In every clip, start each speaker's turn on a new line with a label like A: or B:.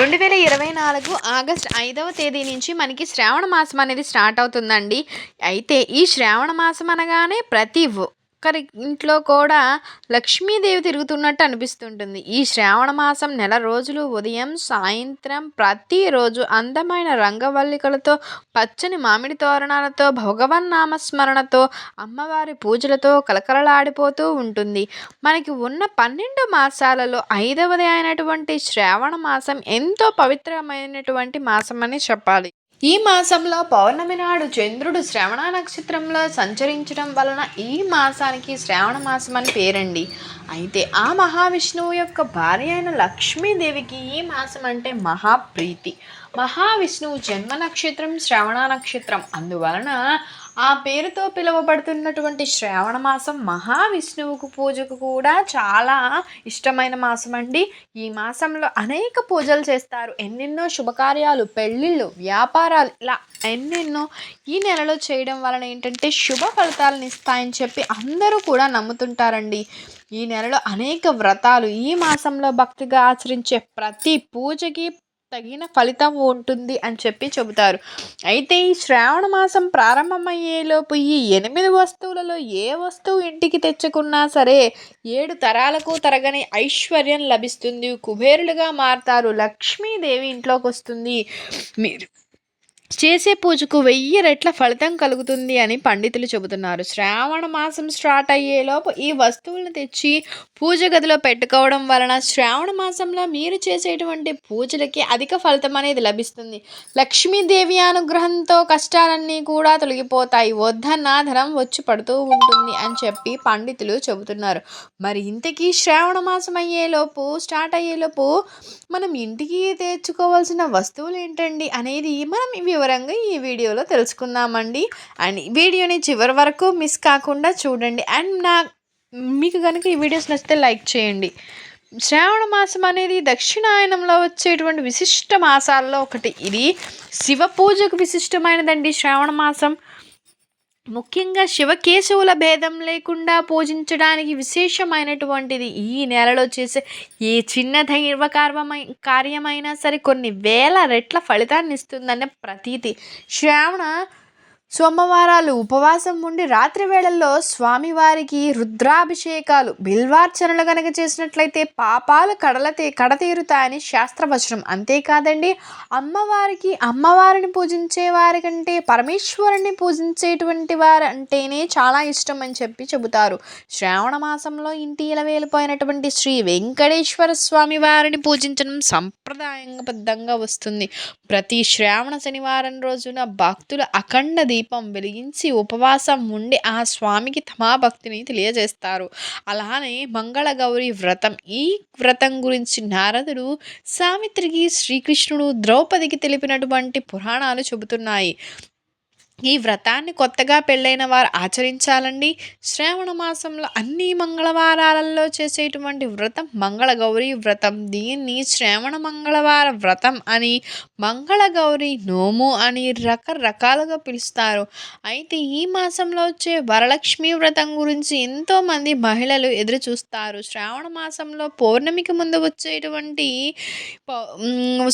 A: రెండు వేల ఇరవై నాలుగు ఆగస్ట్ ఐదవ తేదీ నుంచి మనకి శ్రావణ మాసం అనేది స్టార్ట్ అవుతుందండి. అయితే ఈ శ్రావణ మాసం అనగానే ప్రతి ఒక్కరి ఇంట్లో కూడా లక్ష్మీదేవి తిరుగుతున్నట్టు అనిపిస్తుంటుంది. ఈ శ్రావణ మాసం నెల రోజులు ఉదయం సాయంత్రం ప్రతిరోజు అందమైన రంగవల్లికలతో పచ్చని మామిడి తోరణాలతో భగవన్ నామస్మరణతో అమ్మవారి పూజలతో కలకలలాడిపోతూ ఉంటుంది. మనకి ఉన్న పన్నెండు మాసాలలో ఐదవది అయినటువంటి శ్రావణ మాసం ఎంతో పవిత్రమైనటువంటి మాసం అని చెప్పాలి. ఈ మాసంలో పౌర్ణమి నాడు చంద్రుడు శ్రవణ నక్షత్రంలో సంచరించడం వలన ఈ మాసానికి శ్రావణ మాసం అని పేరండి. అయితే ఆ మహావిష్ణువు యొక్క భార్య అయిన లక్ష్మీదేవికి ఈ మాసం అంటే మహాప్రీతి. మహావిష్ణువు జన్మ నక్షత్రం శ్రవణ నక్షత్రం. అందువలన ఆ పేరుతో పిలువబడుతున్నటువంటి శ్రావణ మాసం మహావిష్ణువుకు పూజకు కూడా చాలా ఇష్టమైన మాసం అండి ఈ మాసంలో అనేక పూజలు చేస్తారు. ఎన్నెన్నో శుభకార్యాలు పెళ్ళిళ్ళు వ్యాపారాలు ఇలా ఎన్నెన్నో ఈ నెలలో చేయడం వలన ఏంటంటే శుభ ఫలితాలను ఇస్తాయని చెప్పి అందరూ కూడా నమ్ముతుంటారండి. ఈ నెలలో అనేక వ్రతాలు ఈ మాసంలో భక్తిగా ఆచరించే ప్రతి పూజకి తగిన ఫలితం ఉంటుంది అని చెప్పి చెబుతారు. అయితే ఈ శ్రావణ మాసం ప్రారంభమయ్యేలోపు ఈ ఎనిమిది వస్తువులలో ఏ వస్తువు ఇంటికి తెచ్చుకున్నా సరే ఏడు తరాలకు తరగని ఐశ్వర్యం లభిస్తుంది. కుబేరులుగా మారుతారు. లక్ష్మీదేవి ఇంట్లోకి వస్తుంది మీరు చేసే పూజకు వెయ్యి రెట్ల ఫలితం కలుగుతుంది అని పండితులు చెబుతున్నారు. శ్రావణ మాసం స్టార్ట్ అయ్యేలోపు ఈ వస్తువులను తెచ్చి పూజ గదిలో పెట్టుకోవడం వలన శ్రావణ మాసంలో మీరు చేసేటువంటి పూజలకి అధిక ఫలితం అనేది లభిస్తుంది. లక్ష్మీదేవి అనుగ్రహంతో కష్టాలన్నీ కూడా తొలగిపోతాయి. వద్దన్న ధనం వచ్చి పడుతూ ఉంటుంది అని చెప్పి పండితులు చెబుతున్నారు. మరి ఇంతకీ శ్రావణ మాసం అయ్యేలోపు స్టార్ట్ అయ్యేలోపు మనం ఇంటికి తెచ్చుకోవాల్సిన వస్తువులు ఏంటండి అనేది మనం ఇవి వివరంగా ఈ వీడియోలో తెలుసుకుందామండి. అండ్ వీడియోని చివరి వరకు మిస్ కాకుండా చూడండి. అండ్ నా మీకు కనుక ఈ వీడియోస్ నచ్చితే లైక్ చేయండి. శ్రావణ మాసం అనేది దక్షిణాయనంలో వచ్చేటువంటి విశిష్ట మాసాల్లో ఒకటి. ఇది శివ పూజకు విశిష్టమైనదండి శ్రావణ మాసం. ముఖ్యంగా శివకేశవుల భేదం లేకుండా పూజించడానికి విశేషమైనటువంటిది ఈ నెలలో చేసే ఏ చిన్న దైవ కార్యమైనా సరే కొన్ని వేల రెట్ల ఫలితాన్ని ఇస్తుందనే ప్రతీతి. శ్రావణ సోమవారాలు ఉపవాసం ఉండి రాత్రి వేళల్లో స్వామివారికి రుద్రాభిషేకాలు బిల్వార్చనలు కనుక చేసినట్లయితే పాపాలు కడలతే కడతీరుతాయని శాస్త్రవచనం. అంతేకాదండి అమ్మవారికి అమ్మవారిని పూజించే వారి కంటే పరమేశ్వరుని పూజించేటువంటి వారు అంటేనే చాలా ఇష్టం అని చెప్పి చెబుతారు. శ్రావణ మాసంలో ఇంటి ఇలవేలిపోయినటువంటి శ్రీ వెంకటేశ్వర స్వామి వారిని పూజించడం సంప్రదాయబద్ధంగా వస్తుంది. ప్రతి శ్రావణ శనివారం రోజున భక్తులు అఖండ దీపం వెలిగించి ఉపవాసం ఉండి ఆ స్వామికి తమా భక్తిని తెలియజేస్తారు. అలానే మంగళగౌరి వ్రతం. ఈ వ్రతం గురించి నారదుడు సావిత్రికి శ్రీకృష్ణుడు ద్రౌపదికి తెలిపినటువంటి పురాణాలు చెబుతున్నాయి. ఈ వ్రతాన్ని కొత్తగా పెళ్ళైన వారు ఆచరించాలండి. శ్రావణ మాసంలో అన్ని మంగళవారాలలో చేసేటువంటి వ్రతం మంగళగౌరి వ్రతం. దీన్ని శ్రావణ మంగళవార వ్రతం అని మంగళగౌరి నోము అని రకరకాలుగా పిలుస్తారు. అయితే ఈ మాసంలో వచ్చే వరలక్ష్మి వ్రతం గురించి ఎంతోమంది మహిళలు ఎదురు చూస్తారు శ్రావణ మాసంలో పౌర్ణమికి ముందు వచ్చేటువంటి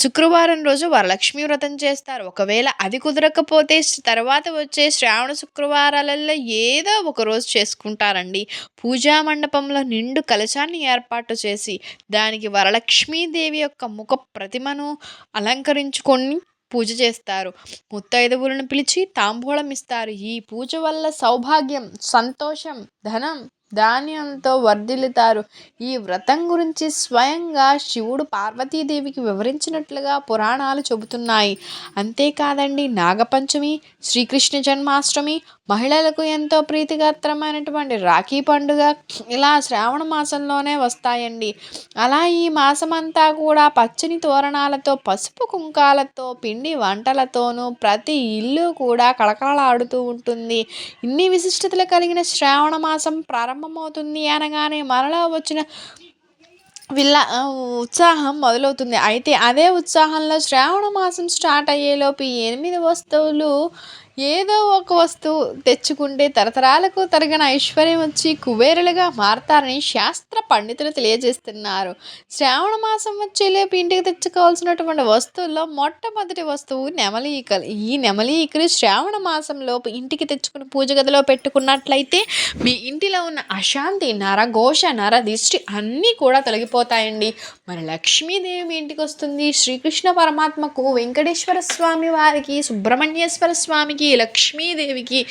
A: శుక్రవారం రోజు వరలక్ష్మి వ్రతం చేస్తారు. ఒకవేళ అది కుదరకపోతే తర్వాత తర్వాత వచ్చే శ్రావణ శుక్రవారాలలో ఏదో ఒక రోజు చేసుకుంటారండి. పూజా మండపంలో నిండు కలశాన్ని ఏర్పాటు చేసి దానికి వరలక్ష్మీదేవి యొక్క ముఖ ప్రతిమను అలంకరించుకొని పూజ చేస్తారు. ముత్తైదువులను పిలిచి తాంబూలం ఇస్తారు. ఈ పూజ వల్ల సౌభాగ్యం సంతోషం ధనం ధాన్యంతో వర్ధిల్లుతారు. ఈ వ్రతం గురించి స్వయంగా శివుడు పార్వతీదేవికి వివరించినట్లుగా పురాణాలు చెబుతున్నాయి. అంతేకాదండి నాగపంచమి శ్రీకృష్ణ జన్మాష్టమి మహిళలకు ఎంతో ప్రీతికరమైనటువంటి రాఖీ పండుగ ఇలా శ్రావణ మాసంలోనే వస్తాయండి. అలా ఈ మాసమంతా కూడా పచ్చని తోరణాలతో పసుపు కుంకాలతో పిండి వంటలతోనూ ప్రతి ఇల్లు కూడా కళకళలాడుతూ ఉంటుంది. ఇన్ని విశిష్టతలు కలిగిన శ్రావణ మాసం ప్రారంభమవుతుంది అనగానే మరలా వచ్చిన విల్లా ఉత్సాహం మొదలవుతుంది. అయితే అదే ఉత్సాహంలో శ్రావణ మాసం స్టార్ట్ అయ్యేలోపు ఎనిమిది వస్తువులు ఏదో ఒక వస్తువు తెచ్చుకుంటే తరతరాలకు తరగని ఐశ్వర్యం వచ్చి కుబేరులుగా మారతారని శాస్త్ర పండితులు తెలియజేస్తున్నారు. శ్రావణ మాసం వచ్చేలేపు ఇంటికి తెచ్చుకోవాల్సినటువంటి వస్తువుల్లో మొట్టమొదటి వస్తువు నెమలి ఈకలు ఈ నెమలి ఈకలు శ్రావణ మాసంలోపు ఇంటికి తెచ్చుకుని పూజ గదిలో పెట్టుకున్నట్లయితే మీ ఇంటిలో ఉన్న అశాంతి నర ఘోష నర దిష్టి అన్నీ కూడా తొలగిపోతాయండి. మరి లక్ష్మీదేవి ఇంటికి వస్తుంది. శ్రీకృష్ణ పరమాత్మకు వెంకటేశ్వర స్వామి వారికి సుబ్రహ్మణ్యేశ్వర స్వామికి లక్ష్మీదేవికి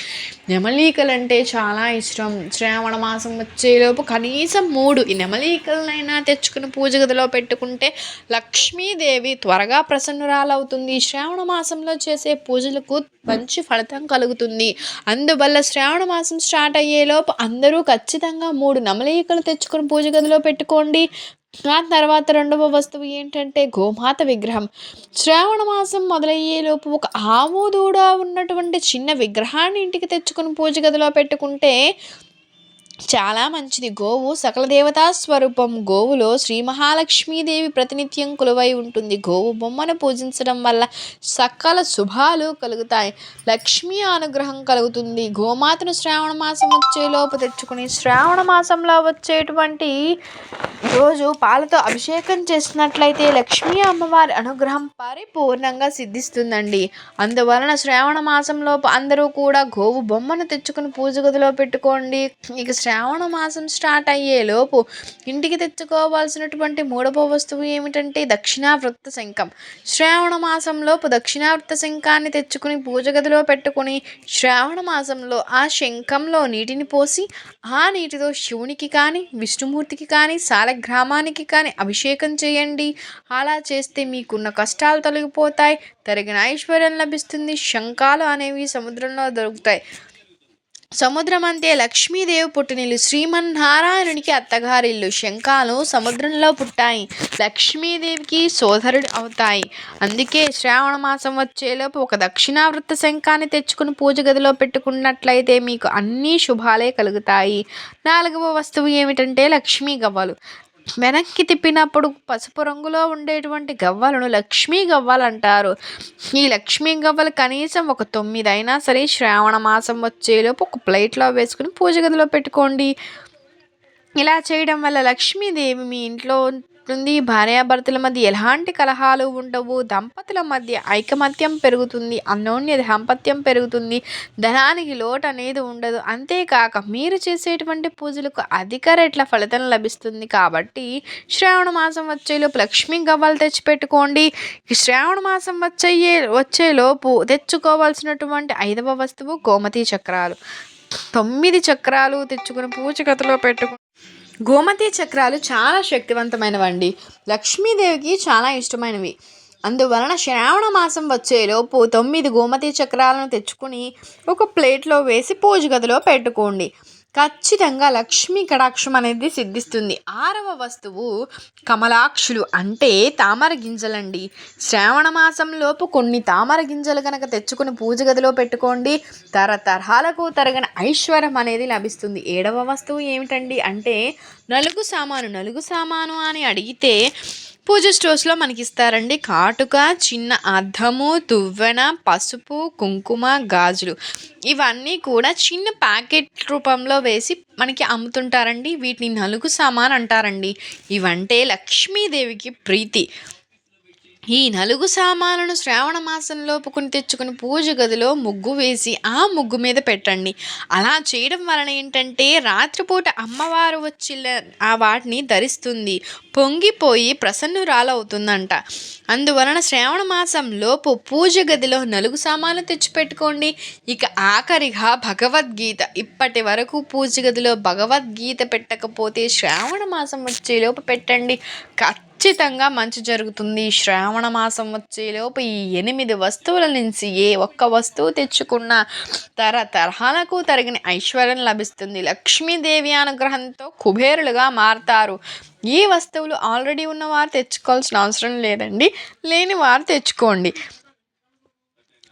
A: నెమలీకలంటే చాలా ఇష్టం. శ్రావణ మాసం వచ్చేలోపు కనీసం మూడు ఈ నెమలీకలనైనా తెచ్చుకుని పూజ గదిలో పెట్టుకుంటే లక్ష్మీదేవి త్వరగా ప్రసన్నురాలవుతుంది. శ్రావణ మాసంలో చేసే పూజలకు మంచి ఫలితం కలుగుతుంది. అందువల్ల శ్రావణ మాసం స్టార్ట్ అయ్యేలోపు అందరూ ఖచ్చితంగా మూడు నమలీకలు తెచ్చుకొని పూజ గదిలో పెట్టుకోండి. ఆ తర్వాత రెండవ వస్తువు ఏంటంటే గోమాత విగ్రహం. శ్రావణ మాసం మొదలయ్యేలోపు ఒక ఆవు దూడ ఉన్నటువంటి చిన్న విగ్రహాన్ని ఇంటికి తెచ్చుకొని పూజ గదిలో పెట్టుకుంటే చాలా మంచిది. గోవు సకల దేవతా స్వరూపం. గోవులో శ్రీ మహాలక్ష్మీదేవి ప్రతినిత్యం కొలువై ఉంటుంది. గోవు బొమ్మను పూజించడం వల్ల సకల శుభాలు కలుగుతాయి. లక్ష్మీ అనుగ్రహం కలుగుతుంది. గోమాతను శ్రావణ మాసం వచ్చేలోపు తెచ్చుకుని శ్రావణ మాసంలో వచ్చేటువంటి రోజు పాలతో అభిషేకం చేసినట్లయితే లక్ష్మీ అమ్మవారి అనుగ్రహం పరిపూర్ణంగా సిద్ధిస్తుందండి. అందువలన శ్రావణ మాసంలోపు అందరూ కూడా గోవు బొమ్మను తెచ్చుకుని పూజ గదిలో పెట్టుకోండి. ఇక శ్రావణ మాసం స్టార్ట్ అయ్యేలోపు ఇంటికి తెచ్చుకోవాల్సినటువంటి మూడవ వస్తువు ఏమిటంటే దక్షిణావృత్త శంఖం. శ్రావణ మాసంలోపు దక్షిణావృత్త శంఖాన్ని తెచ్చుకుని పూజ గదిలో పెట్టుకుని శ్రావణ మాసంలో ఆ శంఖంలో నీటిని పోసి ఆ నీటితో శివునికి కానీ విష్ణుమూర్తికి కానీ సాలగ్రామానికి కానీ అభిషేకం చేయండి. అలా చేస్తే మీకున్న కష్టాలు తొలగిపోతాయి తరిగిన ఐశ్వర్యం లభిస్తుంది శంఖాలు అనేవి సముద్రంలో దొరుకుతాయి. సముద్రమంతే లక్ష్మీదేవి పుట్టినిల్లు. శ్రీమన్నారాయణునికి అత్తగారిల్లు. శంఖాలు సముద్రంలో పుట్టాయి. లక్ష్మీదేవికి సోదరుడు అవుతాయి. అందుకే శ్రావణ మాసం వచ్చేలోపు ఒక దక్షిణావృత్త శంఖాన్ని తెచ్చుకుని పూజ గదిలో పెట్టుకున్నట్లయితే మీకు అన్ని శుభాలే కలుగుతాయి. నాలుగవ వస్తువు ఏమిటంటే లక్ష్మీ గవ్వలు. వెనక్కి తిప్పినప్పుడు పసుపు రంగులో ఉండేటువంటి గవ్వలను లక్ష్మీ గవ్వలు అంటారు. ఈ లక్ష్మీ గవ్వలు కనీసం ఒక తొమ్మిది అయినా సరే శ్రావణ మాసం వచ్చేలోపు ఒక ప్లేట్లో వేసుకుని పూజ గదిలో పెట్టుకోండి. ఇలా చేయడం వల్ల లక్ష్మీదేవి మీ ఇంట్లో ఉంటుంది భార్యాభర్తల మధ్య ఎలాంటి కలహాలు ఉండవు. దంపతుల మధ్య ఐకమత్యం పెరుగుతుంది. అన్యోన్య దాంపత్యం పెరుగుతుంది. ధనానికి లోటు అనేది ఉండదు. అంతేకాక మీరు చేసేటువంటి పూజలకు అధిక రెట్ల ఫలితం లభిస్తుంది కాబట్టి శ్రావణ మాసం వచ్చేలోపు లక్ష్మీ గవ్వలు తెచ్చిపెట్టుకోండి. శ్రావణ మాసం వచ్చే వచ్చేలోపు తెచ్చుకోవాల్సినటువంటి ఐదవ వస్తువు గోమతి చక్రాలు. తొమ్మిది చక్రాలు తెచ్చుకుని పూజ కథలో పెట్టుకు గోమతి చక్రాలు చాలా శక్తివంతమైనవండి. లక్ష్మీదేవికి చాలా ఇష్టమైనవి. అందువలన శ్రావణ మాసం వచ్చేలోపు తొమ్మిది గోమతి చక్రాలను తెచ్చుకుని ఒక ప్లేట్లో వేసి పూజ గదిలో పెట్టుకోండి. ఖచ్చితంగా లక్ష్మీ కటాక్షం అనేది సిద్ధిస్తుంది. ఆరవ వస్తువు కమలాక్షులు అంటే తామర గింజలండి. శ్రావణ మాసంలోపు కొన్ని తామర గింజలు కనుక తెచ్చుకుని పూజ గదిలో పెట్టుకోండి. తరతరాలకు తరగని ఐశ్వర్యం అనేది లభిస్తుంది. ఏడవ వస్తువు ఏమిటండి అంటే నలుగు సామాను. నలుగు సామాను అని అడిగితే పూజ స్టోర్స్లో మనకి ఇస్తారండి కాటుక చిన్న అద్దము తువ్వెన పసుపు కుంకుమ గాజులు. ఇవన్నీ కూడా చిన్న ప్యాకెట్ రూపంలో వేసి మనకి అమ్ముతుంటారండి. వీటిని నలుగు సామాన్ అంటారండి ఇవంటే లక్ష్మీదేవికి ప్రీతి. ఈ నలుగు సామానులను శ్రావణ మాసంలో కొని తెచ్చుకుని పూజ గదిలో ముగ్గు వేసి ఆ ముగ్గు మీద పెట్టండి. అలా చేయడం వలన ఏంటంటే రాత్రిపూట అమ్మవారు వచ్చి ఆ వాటిని ధరిస్తుంది. పొంగిపోయి ప్రసన్నురాలవుతుందంట. అందువలన శ్రావణ మాసంలోపు పూజ గదిలో నలుగు సామాన్లు తెచ్చిపెట్టుకోండి ఇక ఆఖరిగా భగవద్గీత. ఇప్పటి వరకు పూజ గదిలో భగవద్గీత పెట్టకపోతే శ్రావణ మాసం వచ్చేలోపు పెట్టండి. ఖచ్చితంగా మంచి జరుగుతుంది. శ్రావణ మాసం వచ్చేలోపు ఈ ఎనిమిది వస్తువుల నుంచి ఏ ఒక్క వస్తువు తెచ్చుకున్నా తరతరహాలకు తరిగిన ఐశ్వర్యం లభిస్తుంది. లక్ష్మీదేవి అనుగ్రహంతో కుబేరులుగా మారతారు. ఈ వస్తువులు ఆల్రెడీ ఉన్నవారు తెచ్చుకోవాల్సిన అవసరం లేదండి. లేని వారు తెచ్చుకోండి.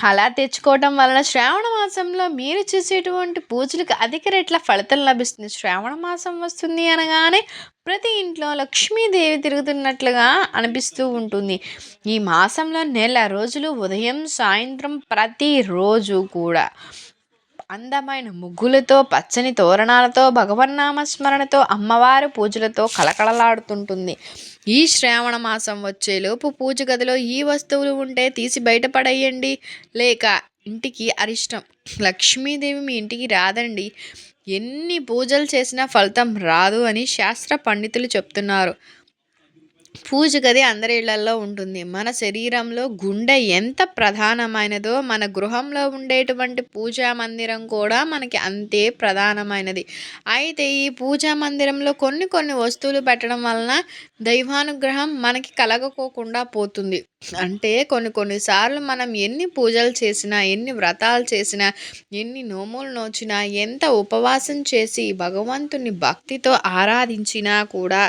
A: అలా తెచ్చుకోవటం వలన శ్రావణ మాసంలో మీరు చేసేటువంటి పూజలకు అధిక రెట్ల ఫలితం లభిస్తుంది. శ్రావణ మాసం వస్తుంది అనగానే ప్రతి ఇంట్లో లక్ష్మీదేవి తిరుగుతున్నట్లుగా అనిపిస్తూ ఉంటుంది. ఈ మాసంలో నెల రోజులు ఉదయం సాయంత్రం ప్రతిరోజు కూడా. అందమైన ముగ్గులతో పచ్చని తోరణాలతో భగవన్నామ స్మరణతో అమ్మవారి పూజలతో కలకలలాడుతుంటుంది ఈ శ్రావణ మాసం వచ్చేలోపు పూజ గదిలో ఈ వస్తువులు ఉంటే తీసి బయటపడేయండి లేక ఇంటికి అరిష్టం. లక్ష్మీదేవి మీ ఇంటికి రాదండి. ఎన్ని పూజలు చేసినా ఫలితం రాదు అని శాస్త్ర పండితులు చెప్తున్నారు. పూజ గది అందరి ఇళ్ళలో ఉంటుంది. మన శరీరంలో గుండె ఎంత ప్రధానమైనదో మన గృహంలో ఉండేటువంటి పూజా మందిరం కూడా మనకి అంతే ప్రధానమైనది. అయితే ఈ పూజా మందిరంలో కొన్ని కొన్ని వస్తువులు పెట్టడం వలన దైవానుగ్రహం మనకి కలగకోకుండా పోతుంది. అంటే కొన్ని కొన్నిసార్లు మనం ఎన్ని పూజలు చేసినా ఎన్ని వ్రతాలు చేసినా ఎన్ని నోములు నోచినా ఎంత ఉపవాసం చేసి భగవంతుని భక్తితో ఆరాధించినా కూడా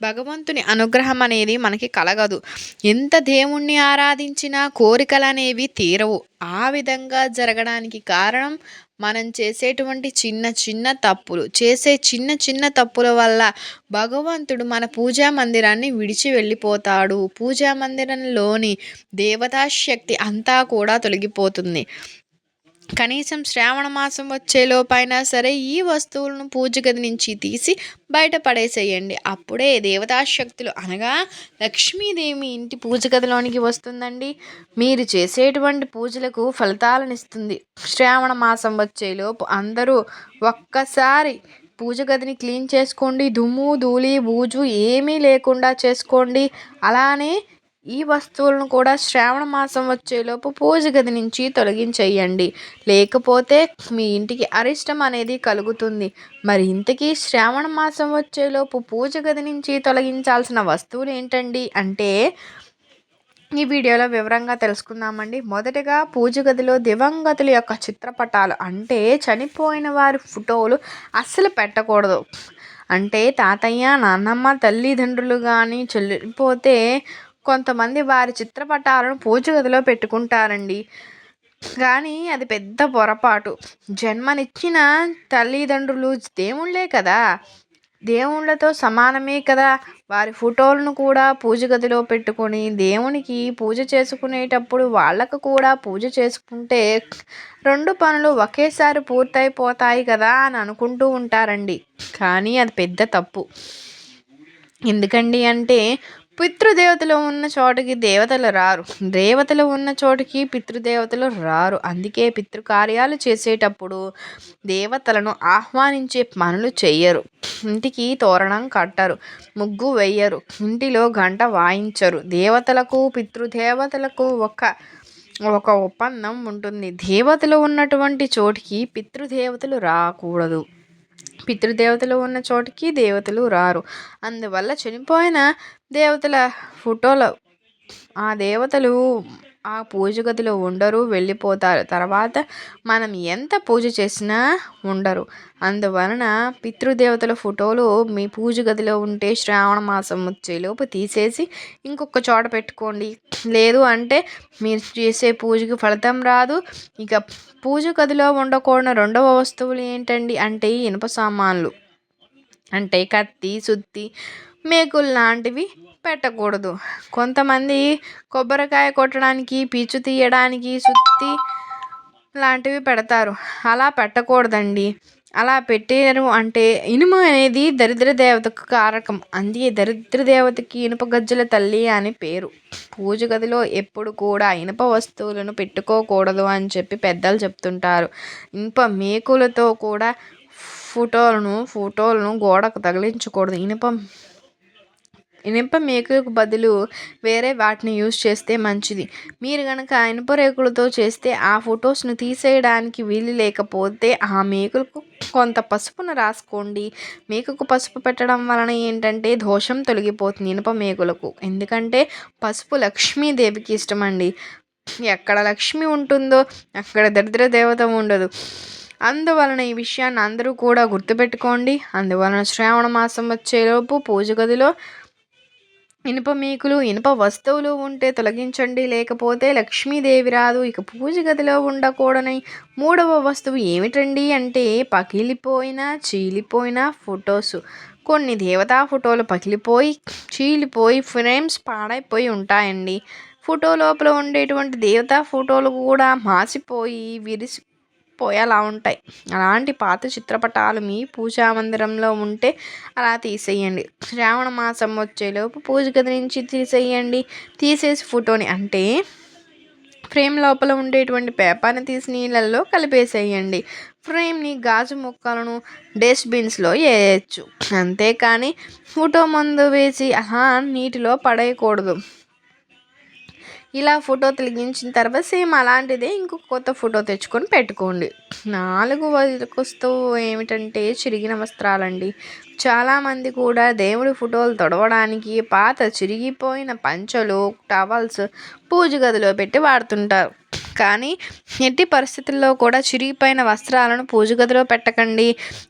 A: భగవంతుని అనుగ్రహం అనేది మనకి కలగదు. ఎంత దేవుణ్ణి ఆరాధించినా కోరికలు అనేవి తీరవు. ఆ విధంగా జరగడానికి కారణం మనం చేసేటువంటి చిన్న చిన్న తప్పులు. చేసే చిన్న చిన్న తప్పుల వల్ల భగవంతుడు మన పూజా మందిరాన్ని విడిచి వెళ్ళిపోతాడు. పూజా మందిరంలోని దేవతా శక్తి అంతా కూడా తొలగిపోతుంది. కనీసం శ్రావణ మాసం వచ్చేలోపైనా సరే ఈ వస్తువులను పూజ గది నుంచి తీసి బయట పడేసేయండి. అప్పుడే దేవతాశక్తులు అనగా లక్ష్మీదేవి ఇంటి పూజ గదిలోనికి వస్తుందండి. మీరు చేసేటువంటి పూజలకు ఫలితాలను ఇస్తుంది. శ్రావణ మాసం వచ్చేలోపు అందరూ ఒక్కసారి పూజ గదిని క్లీన్ చేసుకోండి. దుమ్ము ధూళి బూజు ఏమీ లేకుండా చేసుకోండి. అలానే ఈ వస్తువులను కూడా శ్రావణ మాసం వచ్చేలోపు పూజ గది నుంచి తొలగించేయండి. లేకపోతే మీ ఇంటికి అరిష్టం అనేది కలుగుతుంది. మరి ఇంతకీ శ్రావణ మాసం వచ్చేలోపు పూజ గది నుంచి తొలగించాల్సిన వస్తువులు ఏంటండి? అంటే ఈ వీడియోలో వివరంగా తెలుసుకుందామండి. మొదటగా పూజ గదిలో దివంగతుల యొక్క చిత్రపటాలు. అంటే చనిపోయిన వారి ఫోటోలు అస్సలు పెట్టకూడదు. అంటే తాతయ్య నాన్నమ్మ తల్లిదండ్రులు కానీ చెల్లిపోతే కొంతమంది వారి చిత్రపటాలను పూజ గదిలో పెట్టుకుంటారండి. కానీ అది పెద్ద పొరపాటు. జన్మనిచ్చిన తల్లిదండ్రులు దేవుళ్ళే కదా. దేవుళ్ళతో సమానమే కదా. వారి ఫోటోలను కూడా పూజ గదిలో పెట్టుకొని దేవునికి పూజ చేసుకునేటప్పుడు వాళ్ళకు కూడా పూజ చేసుకుంటే రెండు పనులు ఒకేసారి పూర్తయిపోతాయి కదా అని అనుకుంటూ ఉంటారండి. కానీ అది పెద్ద తప్పు. ఎందుకండి అంటే పితృదేవతలు ఉన్న చోటకి దేవతలు రారు. దేవతలు ఉన్న చోటుకి పితృదేవతలు రారు. అందుకే పితృకార్యాలు చేసేటప్పుడు దేవతలను ఆహ్వానించే పనులు చెయ్యరు. ఇంటికి తోరణం కట్టరు ముగ్గు వేయరు ఇంటిలో గంట వాయించరు. దేవతలకు పితృదేవతలకు ఒక ఒక ఒప్పందం ఉంటుంది. దేవతలు ఉన్నటువంటి చోటికి పితృదేవతలు రాకూడదు. పితృదేవతలు ఉన్న చోటికి దేవతలు రారు. అందువల్ల చనిపోయిన దేవతల ఫోటోలు ఆ దేవతలు ఆ పూజ గదిలో ఉండరు వెళ్ళిపోతారు. తర్వాత మనం ఎంత పూజ చేసినా ఉండరు. అందువలన పితృదేవతల ఫోటోలు మీ పూజ గదిలో ఉంటే శ్రావణ మాసం వచ్చేలోపు తీసేసి ఇంకొక చోట పెట్టుకోండి. లేదు అంటే మీరు చేసే పూజకి ఫలితం రాదు. ఇక పూజ గదిలో ఉండకూడని రెండవ వస్తువులు ఏంటండి? అంటే ఇనుప సామాన్లు. అంటే కత్తి సుత్తి మేకులు లాంటివి పెట్టకూడదు. కొంతమంది కొబ్బరికాయ కొట్టడానికి పీచు తీయడానికి సుత్తి లాంటివి పెడతారు. అలా పెట్టకూడదండి. అలా పెట్టారు అంటే ఇనుము అనేది దరిద్ర దేవతకు కారకం. అందుకే దరిద్ర దేవతకి ఇనుప గజ్జల తల్లి అని పేరు. పూజ గదిలో ఎప్పుడు కూడా ఇనుప వస్తువులను పెట్టుకోకూడదు అని చెప్పి పెద్దలు చెప్తుంటారు. ఇనుప మేకులతో కూడా ఫోటోలను ఫోటోలను గోడకు తగిలించకూడదు. ఇనుప ఇనుప మేకులకు బదులు వేరే వాటిని యూజ్ చేస్తే మంచిది. మీరు కనుక ఇనుప రేకులతో చేస్తే ఆ ఫొటోస్ను తీసేయడానికి వీలు లేకపోతే ఆ మేకులకు కొంత పసుపును రాసుకోండి. మేకకు పసుపు పెట్టడం వలన ఏంటంటే దోషం తొలగిపోతుంది ఇనుప మేకులకు. ఎందుకంటే పసుపు లక్ష్మీదేవికి ఇష్టమండి. ఎక్కడ లక్ష్మి ఉంటుందో అక్కడ దరిద్ర దేవత ఉండదు. అందువలన ఈ విషయాన్ని అందరూ కూడా గుర్తుపెట్టుకోండి. అందువలన శ్రావణ మాసం వచ్చేలోపు పూజ గదిలో ఇనుప మేకులు ఇనుప వస్తువులు ఉంటే తొలగించండి. లేకపోతే లక్ష్మీదేవి రాదు. ఇక పూజ గదిలో ఉండకూడని మూడవ వస్తువు ఏమిటండి అంటే పగిలిపోయిన చీలిపోయిన ఫొటోస్. కొన్ని దేవతా ఫోటోలు పగిలిపోయి చీలిపోయి ఫ్రేమ్స్ పాడైపోయి ఉంటాయండి. ఫోటో లోపల ఉండేటువంటి దేవతా ఫోటోలు కూడా మాసిపోయి విరిసి పోయేలా ఉంటాయి. అలాంటి పాత చిత్రపటాలు మీ పూజా మందిరంలో ఉంటే అలా తీసేయండి. శ్రావణ మాసం వచ్చేలోపు పూజ గది నుంచి తీసేయండి. తీసేసి ఫోటోని అంటే ఫ్రేమ్ లోపల ఉండేటువంటి పేపర్ని తీసి నీళ్ళల్లో కలిపేసేయండి. ఫ్రేమ్ని గాజు ముక్కలను డస్ట్బిన్స్లో వేయచ్చు అంతేకాని ఫోటో మందు వేసి అలా నీటిలో పడేయకూడదు. ఇలా ఫోటో తొలగించిన తర్వాత సేమ్ అలాంటిదే ఇంకొక కొత్త ఫోటో తెచ్చుకొని పెట్టుకోండి. నాలుగు వస్తువు ఏమిటంటే చిరిగిన వస్త్రాలండి. చాలామంది కూడా దేవుడి ఫోటోలు తొడవడానికి పాత చిరిగిపోయిన పంచలు టవల్స్ పూజ గదిలో పెట్టి వాడుతుంటారు. కానీ ఎట్టి పరిస్థితుల్లో కూడా చిరిగిపోయిన వస్త్రాలను పూజ గదిలో పెట్టకండి.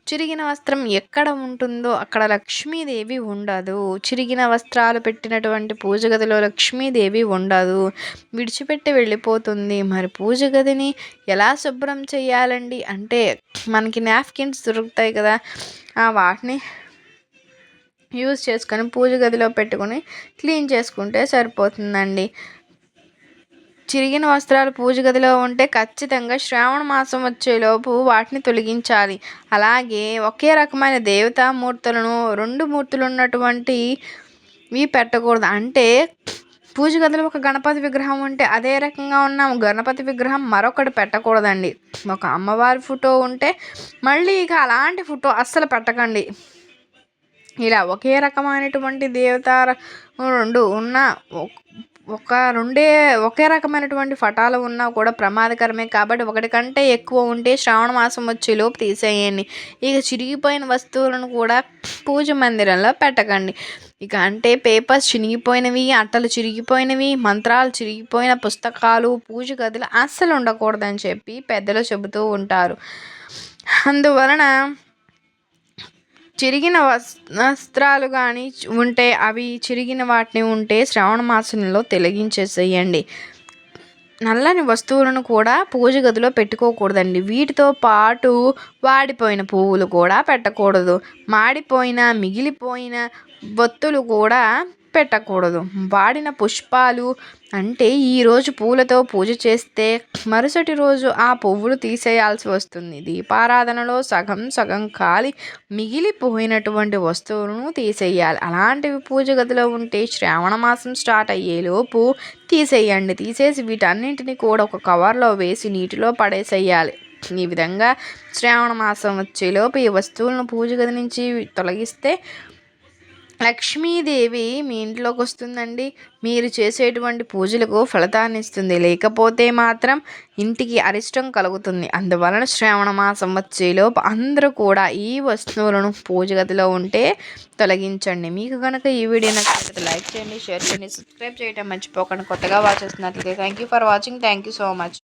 A: చిరిగిన వస్త్రం ఎక్కడ ఉంటుందో అక్కడ లక్ష్మీదేవి ఉండదు. చిరిగిన వస్త్రాలు పెట్టినటువంటి పూజ గదిలో లక్ష్మీదేవి ఉండదు. విడిచిపెట్టి వెళ్ళిపోతుంది. మరి పూజ గదిని ఎలా శుభ్రం చేయాలండి? అంటే మనకి నాప్కిన్స్ దొరుకుతాయి కదా. వాటిని యూజ్ చేసుకొని పూజ గదిలో పెట్టుకొని క్లీన్ చేసుకుంటే సరిపోతుందండి. చిరిగిన వస్త్రాలు పూజ గదిలో ఉంటే ఖచ్చితంగా శ్రావణ మాసం వచ్చేలోపు వాటిని తొలగించాలి. అలాగే ఒకే రకమైన దేవతామూర్తులను రెండు మూర్తులు ఉన్నటువంటి ఇవి పెట్టకూడదు. అంటే పూజ గదిలో ఒక గణపతి విగ్రహం ఉంటే అదే రకంగా ఉన్న గణపతి విగ్రహం మరొకటి పెట్టకూడదండి. ఒక అమ్మవారి ఫోటో ఉంటే మళ్ళీ ఇక అలాంటి ఫోటో అస్సలు పెట్టకండి. ఇలా ఒకే రకమైనటువంటి దేవత రెండు ఉన్న ఒక రెండే ఒకే రకమైనటువంటి ఫటాలు ఉన్నా కూడా ప్రమాదకరమే. కాబట్టి ఒకటి కంటే ఎక్కువ ఉంటే శ్రావణ మాసం వచ్చేలోపు తీసేయండి. ఇక చిరిగిపోయిన వస్తువులను కూడా పూజ మందిరంలో పెట్టకండి. ఇక అంటే పేపర్స్ చినిగిపోయినవి అట్టలు చిరిగిపోయినవి మంత్రాలు చిరిగిపోయిన పుస్తకాలు పూజ గదులు అస్సలు ఉండకూడదని చెప్పి పెద్దలు చెబుతూ ఉంటారు. అందువలన చిరిగిన వస్త్రాలు కానీ ఉంటే అవి చిరిగిన వాటిని ఉంటే శ్రావణ మాసంలో తొలగించేసేయండి. నల్లని వస్తువులను కూడా పూజ గదిలో పెట్టుకోకూడదండి. వీటితో పాటు వాడిపోయిన పువ్వులు కూడా పెట్టకూడదు. మాడిపోయిన మిగిలిపోయిన బొత్తులు కూడా పెట్టకూడదు. వాడిన పుష్పాలు అంటే ఈరోజు పూలతో పూజ చేస్తే మరుసటి రోజు ఆ పువ్వులు తీసేయాల్సి వస్తుంది. దీపారాధనలో సగం సగం కాలి మిగిలిపోయినటువంటి వస్తువులను తీసేయాలి. అలాంటివి పూజ గదిలో ఉంటే శ్రావణ మాసం స్టార్ట్ అయ్యేలోపు తీసేయండి. తీసేసి వీటన్నింటినీ కూడా ఒక కవర్లో వేసి నీటిలో పడేసేయాలి. ఈ విధంగా శ్రావణ మాసం వచ్చేలోపు ఈ వస్తువులను పూజ గది నుంచి తొలగిస్తే లక్ష్మీదేవి మీ ఇంట్లోకి వస్తుందండి మీరు చేసేటువంటి పూజలకు ఫలితాన్ని ఇస్తుంది లేకపోతే మాత్రం ఇంటికి అరిష్టం కలుగుతుంది. అందువలన శ్రావణ మాసం వచ్చేలోపు అందరూ కూడా ఈ వస్తువులను పూజ గదిలో ఉంటే తొలగించండి. మీకు కనుక ఈ వీడియో నచ్చినట్లయితే లైక్ చేయండి షేర్ చేయండి సబ్స్క్రైబ్ చేయడం మర్చిపోకండి. కొత్తగా వాచ్ చేస్తున్నట్లయితే thank you for watching. Thank you so much.